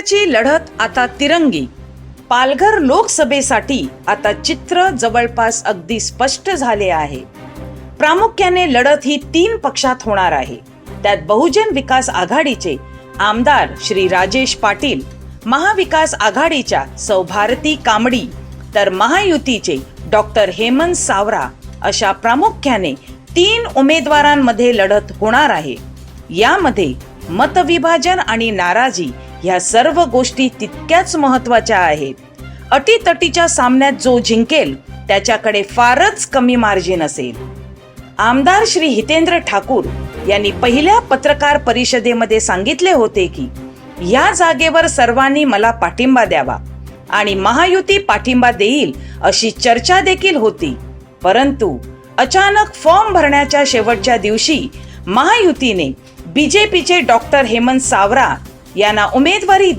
पालघरची लढत आता तिरंगी. पालघर लोकसभेसाठी आता चित्र जवळपास अगदी स्पष्ट झाले आहे. प्रामुख्याने लढत ही तीन पक्षात होणार आहे. त्यात बहुजन विकास आघाडीचे आमदार श्री राजेश पाटील महाविकास आघाडीच्या सौभारती कांबडी तर महायुतीचे डॉक्टर हेमंत सावरा अशा प्रामुख्याने तीन उमेदवारांमध्ये लढत होणार आहे. यामध्ये मतविभाजन आणि नाराजी ह्या सर्व गोष्टी तितक्याच महत्त्वाच्या आहेत. अटीतटीच्या सामन्यात जो जिंकेल त्याच्याकडे फारच कमी मार्जिन असेल. आमदार श्री हितेंद्र ठाकूर यांनी पहिल्या पत्रकार परिषदेमध्ये सांगितले होते की या जागेवर सर्वांनी मला पाठिंबा द्यावा आणि महायुती पाठिंबा देईल अशी चर्चा देखील होती. परंतु अचानक फॉर्म भरण्याच्या शेवटच्या दिवशी महायुतीने बीजेपीचे डॉक्टर हेमंत सावरा यांना उमेदवारी दे